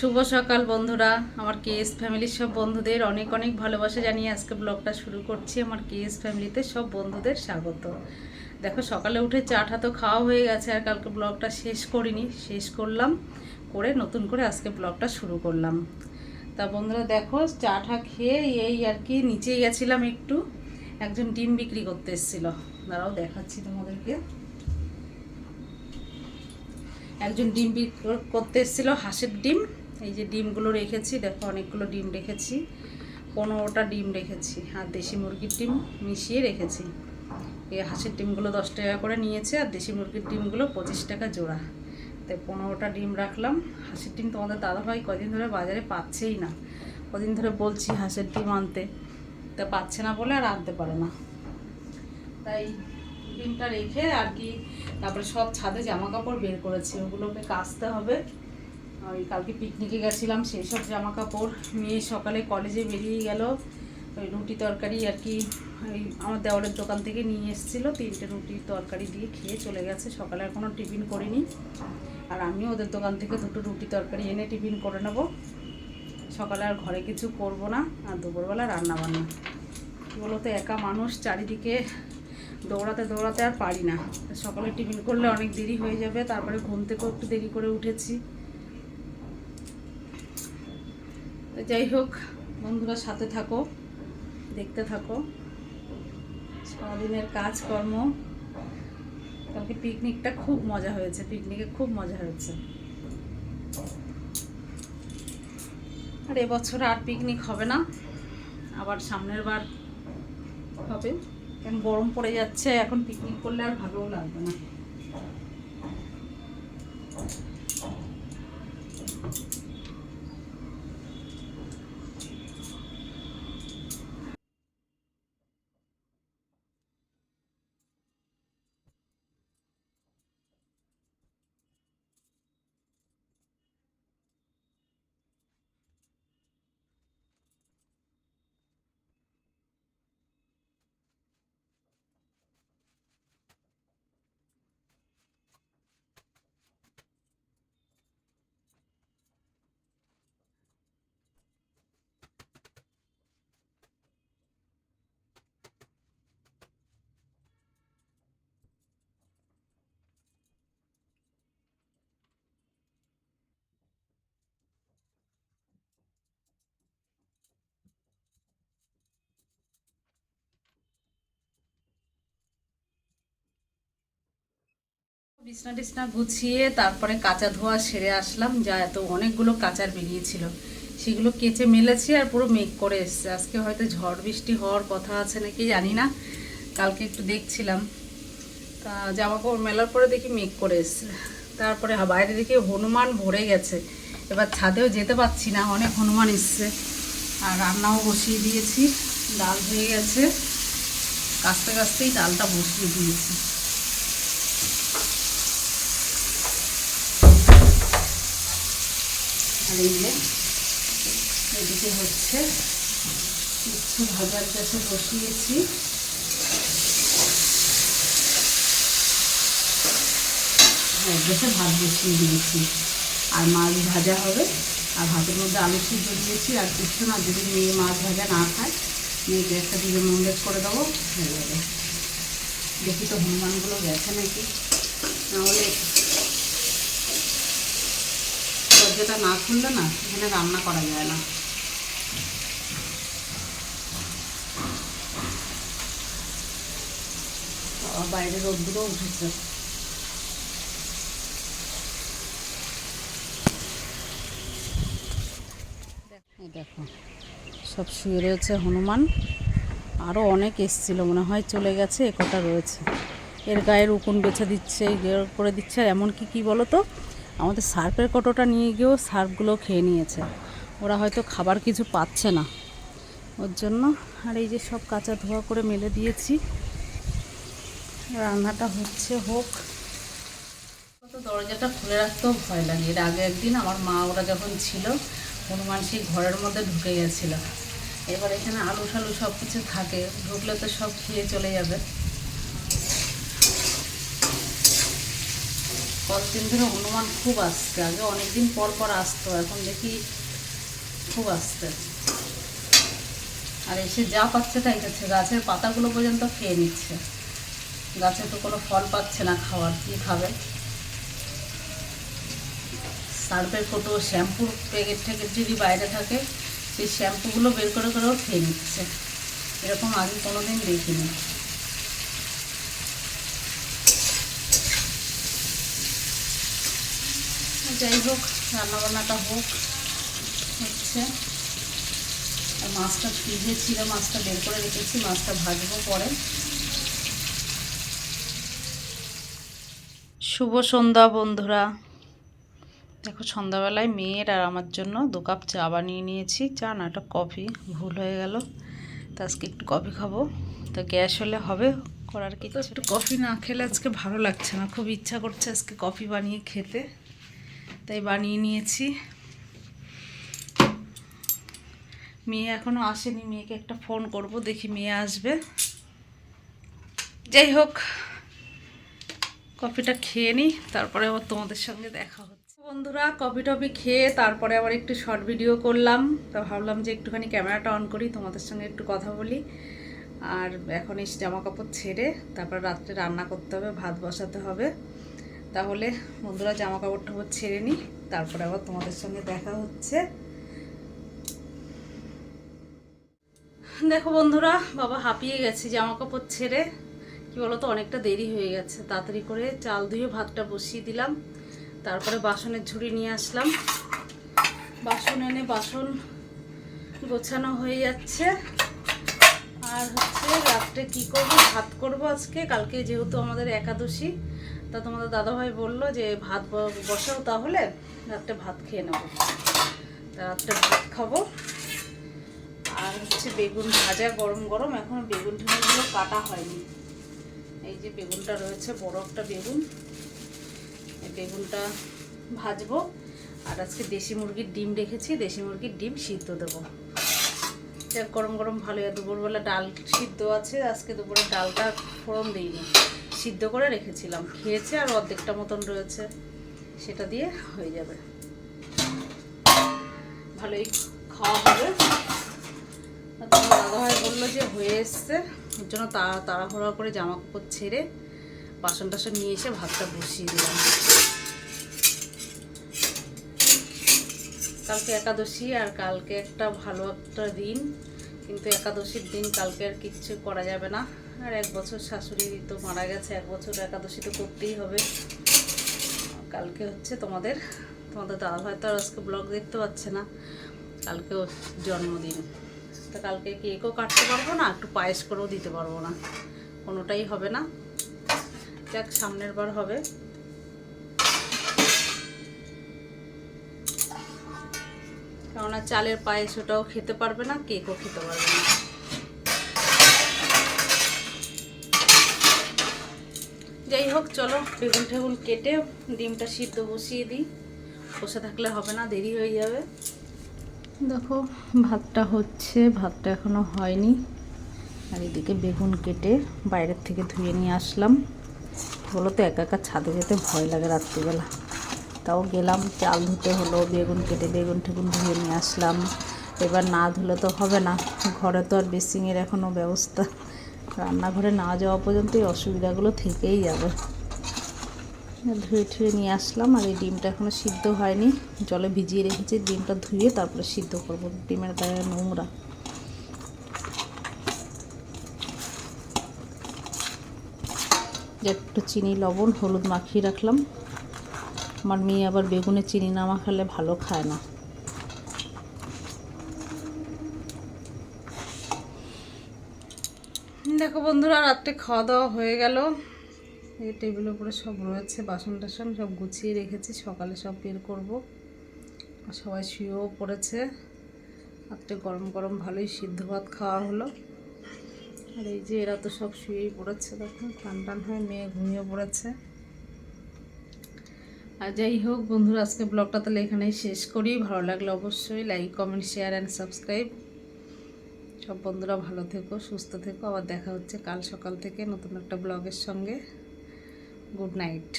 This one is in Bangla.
শুভ সকাল বন্ধুরা। আমার কেএস ফ্যামিলির সব বন্ধুদের অনেক অনেক ভালোবাসা জানিয়ে আজকে ব্লগটা শুরু করছি। আমার কেএস ফ্যামিলিতে সব বন্ধুদের স্বাগত। দেখো, সকালে উঠে চাটা তো খাওয়া হয়ে গেছে আর কালকে ব্লগটা শেষ করিনি। শেষ করলাম, করে নতুন করে আজকে ব্লগটা শুরু করলাম। তা বন্ধুরা, দেখো, চাটা খেয়ে এই আর কি নিচে গেছিলাম একটু। একজন ডিম বিক্রি করতে এসেছিল। দাঁড়াও, দেখাচ্ছি তোমাদেরকে। একজন ডিম বিক্রি করতে এসেছিল, হাঁসের ডিম। এই যে ডিমগুলো রেখেছি, দেখো অনেকগুলো ডিম রেখেছি। পনেরোটা ডিম রেখেছি, আর দেশি মুরগির ডিম মিশিয়ে রেখেছি। এই হাঁসের ডিমগুলো দশ টাকা করে নিয়েছে, আর দেশি মুরগির ডিমগুলো পঁচিশ টাকা জোড়া। তাই পনেরোটা ডিম রাখলাম। হাঁসের ডিম তোমাদের দাদাভাই কদিন ধরে বাজারে পাচ্ছেই না। কদিন ধরে বলছি হাঁসের ডিম আনতে। তা পাচ্ছে না বলে আর আনতে পারে না। তাই ডিমটা রেখে আর কি তারপরে সব ছাদে জামা কাপড় বের করেছি। ওগুলোকে কাচতে হবে। ওই কালকে পিকনিকে গেছিলাম, সেই সব জামা কাপড় মেয়ে সকালে কলেজে বেরিয়ে গেল। ওই রুটি তরকারি আর কি, ওই আমার দেওয়ারের দোকান থেকে নিয়ে এসেছিল, তিনটে রুটি তরকারি দিয়ে খেয়ে চলে গেছে। সকালে আর কোনো টিফিন করিনি। আর আমিও ওদের দোকান থেকে দুটো রুটি তরকারি এনে টিফিন করে নেব। সকালে আর ঘরে কিছু করব না, আর দুপুরবেলা রান্না বান্না কী বলতো, একা মানুষ চারিদিকে দৌড়াতে দৌড়াতে আর পারি না। সকালে টিফিন করলে অনেক দেরি হয়ে যাবে, তারপরে ঘুম থেকেও একটু দেরি করে উঠেছি। তো যাই হোক, বন্ধুরা সাথে থাকো, দেখতে থাকো। সারাদিনের কাজকর্ম। কালকে পিকনিকটা খুব মজা হয়েছে পিকনিকে খুব মজা হয়েছে। আর এবছর আর পিকনিক হবে না, আবার সামনের বার হবে। কারণ গরম পড়ে যাচ্ছে, এখন পিকনিক করলে আর ভালোও লাগবে না। বিছনা টিছনা গুছিয়ে তারপরে কাঁচা ধোয়া সেরে আসলাম, যা এত অনেকগুলো কাঁচার বেরিয়েছিল। সেগুলো কেচে মেলেছি আর পুরো মেঘ করে এসছে। আজকে হয়তো ঝড় বৃষ্টি হওয়ার কথা আছে নাকি জানি না, কালকে একটু দেখছিলাম। তা জামা কাপড় মেলার পরে দেখি মেঘ করে এসছে। তারপরে বাইরে দেখি হনুমান ভরে গেছে। এবার ছাদেও যেতে পারছি না, অনেক হনুমান এসছে। আর রান্নাও বসিয়ে দিয়েছি, ডাল হয়ে গেছে। কাস্তে কাস্তেই ডালটা বসিয়ে দিয়েছি। আর এই এদিকে হচ্ছে উচ্ছে ভাজার কাছে বসিয়েছি। গ্যাসে ভাত বসিয়ে দিয়েছি। আর মাছ ভাজা হবে। আর ভাতের মধ্যে আলু সিদ্ধ দিয়েছি। আর কিছু না, যদি মেয়ে মাছ ভাজা না খায়, মেয়েকে একটা দিকে মন্ডেজ করে দেবো। হয়ে যাবে দেখি তো হনুমানগুলো গেছে নাকি? নাহলে দরজাটা না খুললে না এখানে রান্না করা যায় না। বাইরে রোদ্দুরও উঠেছে। দেখো, সব শুয়ে রয়েছে হনুমান। আরও অনেক এসছিল, মনে হয় চলে গেছে, এ কটা রয়েছে। এর গায়ের উকুন বেছে দিচ্ছে এই করে দিচ্ছে, আর এমনকি কী বলো তো আমাদের সার্ফের কটোটা নিয়ে গিয়েও সার্ফগুলো খেয়ে নিয়েছে। ওরা হয়তো খাবার কিছু পাচ্ছে না। ওর জন্য আর এই যে সব কাঁচা ধোয়া করে মেলে দিয়েছি। রান্নাটা হচ্ছে হোক। তো দরজাটা খুলে রাখতেও ভয় লাগে। এর আগে একদিন আমার মা ওরা যখন ছিল, হনুমান সেই ঘরের মধ্যে ঢুকে গেছিল। এবার এখানে আলু টালু সব কিছু থাকে। ঢুকলে তো সব খেয়ে চলে যাবে। কতদিন ধরে হনুমান খুব আসছে। আগে অনেকদিন পর পর আসতো, এখন দেখি খুব আসছে। আর এসে যা পাচ্ছে তাই খাচ্ছে। গাছের পাতাগুলো পর্যন্ত খেয়ে নিচ্ছে। গাছে তো কোনো ফল পাচ্ছে না খাওয়ার, কি খাবে? সার্ফের কতো শ্যাম্পুর প্যাকেট ট্যাকেট যদি বাইরে থাকে, সেই শ্যাম্পুগুলো বের করে করেও খেয়ে নিচ্ছে। এরকম আগে কোনো দিন দেখিনি। যাই হোক, রান্নাবান্নাটা হোক, হচ্ছে। মাছটা ফ্রিজে ছিল মাছটা বের করে রেখেছি, মাছটা ভাজবো পরে। শুভ সন্ধ্যা বন্ধুরা। দেখো, সন্ধ্যাবেলায় মেয়ের আর আমার জন্য দু কাপ চা বানিয়ে নিয়েছি। চা না, একটা কফি। ভুল হয়ে গেল। তা আজকে একটু কফি খাব। তো গ্যাস হলে হবে, করার কিছু একটু কফি না খেলে আজকে ভালো লাগছে না। খুব ইচ্ছা করছে আজকে কফি বানিয়ে খেতে। তাই বানিয়ে নিয়েছি। মেয়ে এখনও আসেনি, মেয়েকে একটা ফোন করব, দেখি মেয়ে আসবে। যাই হোক, কফিটা খেয়ে নিই, তারপরে আবার তোমাদের সঙ্গে দেখা হচ্ছে। বন্ধুরা, কফি টফি খেয়ে তারপরে আবার একটু শর্ট ভিডিও করলাম, তা ভাবলাম যে একটুখানি ক্যামেরাটা অন করি, তোমাদের সঙ্গে একটু কথা বলি। আর এখন এই জামা কাপড় ছেড়ে, তারপর রাত্রে রান্না করতে হবে, ভাত বসাতে হবে। তাহলে বন্ধুরা জামা কাপড় টাপড় ছেড়ে নিই, তারপরে আবার তোমাদের সঙ্গে দেখা হচ্ছে। দেখো বন্ধুরা, বাবা হাঁপিয়ে গেছে জামা কাপড় ছেড়ে। কি বলতো, অনেকটা দেরি হয়ে গেছে। তাড়াতাড়ি করে চাল ধুয়ে ভাতটা বসিয়ে দিলাম। তারপরে বাসনের ঝুড়ি নিয়ে আসলাম। বাসন এনে বাসন গোছানো হয়ে যাচ্ছে। আর হচ্ছে রাত্রে কি করব? ভাত করব আজকে। কালকে যেহেতু আমাদের একাদশী, তা তোমাদের দাদাভাই বলল যে, ভাত বসাও তাহলে, রাত্রে ভাত খেয়ে নেব। তা ভাত খাব। আর হচ্ছে বেগুন ভাজা গরম গরম। এখন বেগুন ঠেগুনগুলো কাটা হয়নি। এই যে বেগুনটা রয়েছে, বড় একটা বেগুন। এই বেগুনটা ভাজবো। আর আজকে দেশি মুরগির ডিম রেখেছি। দেশি মুরগির ডিম সিদ্ধ দেবো। যাক গরম গরম ভালো হয়। দুপুরবেলা ডাল সিদ্ধ আছে, আজকে দুপুরে ডালটা ফোড়ন দিইনি। সিদ্ধ করে রেখেছিলাম। খেয়েছে আর অর্ধেকটা মতন রয়েছে। সেটা দিয়ে হয়ে যাবে। ভালোই খাওয়া হবে। তোমার দাদাভাই বলল যে হয়ে এসছে। ওর জন্য তাড়া তাড়াহুড়া করে জামা কাপড় ছেড়ে বাসন টাসন নিয়ে এসে ভাতটা বসিয়ে দিলাম। কালকে একাদশী আর কালকে একটা ভালো একটা দিন। কিন্তু একাদশীর দিন কালকে আর কিচ্ছু করা যাবে না। আর এক বছর শাশুড়ি তো মারা গেছে, এক বছর একাদশী তো করতেই হবে। কালকে হচ্ছে তোমাদের তোমাদের দাদা ভাই তো আর আজকে ব্লগ দেখতে পাচ্ছে না। কালকে জন্মদিন। তা কালকে কেকও কাটতে পারব না, একটু পায়েস করেও দিতে পারব না। কোনোটাই হবে না। যাক, সামনের বার হবে। কেননা চালের পায়েস ওটাও খেতে পারবে না, কেকও খেতে পারবে না। যাই হোক, চলো, বেগুন ঠেগুন কেটে ডিমটা সিদ্ধ বসিয়ে দিই। বসে থাকলে হবে না, দেরি হয়ে যাবে। দেখো, ভাতটা হচ্ছে, ভাতটা এখনও হয়নি। আর এদিকে বেগুন কেটে বাইরের থেকে ধুয়ে নিয়ে আসলাম। বলো তো, একা একা ছাদে যেতে ভয় লাগে রাত্রিবেলা। তাও গেলাম, চাল ধুতে হলো, বেগুন কেটে বেগুন ঠেগুন ধুয়ে নিয়ে আসলাম। এবার না ধুলে তো হবে না, ঘরে তো আর বেসিংয়ের এখনও ব্যবস্থা। রান্নাঘরে না যাওয়া পর্যন্ত এই অসুবিধাগুলো থেকেই যাবে। ধুয়ে ঠুয়ে নিয়ে আসলাম, আর এই ডিমটা এখনও সিদ্ধ হয়নি। জলে ভিজিয়ে রেখেছি, ডিমটা ধুয়ে তারপরে সিদ্ধ করব, ডিমের গায়ে নোংরা। একটু চিনি, লবণ, হলুদ মাখিয়ে রাখলাম। আমার মেয়ে আবার বেগুনে চিনি না মাখালে ভালো খায় না। দেখো বন্ধুরা, রাত্রে খাওয়া দাওয়া হয়ে গেল। এই টেবিলের উপরে সব রয়েছে, বাসন টাসন সব গুছিয়ে রেখেছি, সকালে সব বের করব। আর সবাই শুয়েও পড়েছে। রাত্রে গরম গরম ভালোই সিদ্ধ ভাত খাওয়া হলো। আর এই যে এরা তো সব শুয়েই পড়েছে, দেখো, টান টান হয়ে মেয়ে ঘুমিয়ে পড়েছে। আর যাই হোক বন্ধুরা, আজকে ব্লগটা তাহলে এখানেই শেষ করি। ভালো লাগলে অবশ্যই like comment share and subscribe সব বন্ধুরা ভালো থেকো, সুস্থ থেকো। আবার দেখা হচ্ছে কাল সকাল থেকে নতুন একটা ব্লগের সঙ্গে। Good night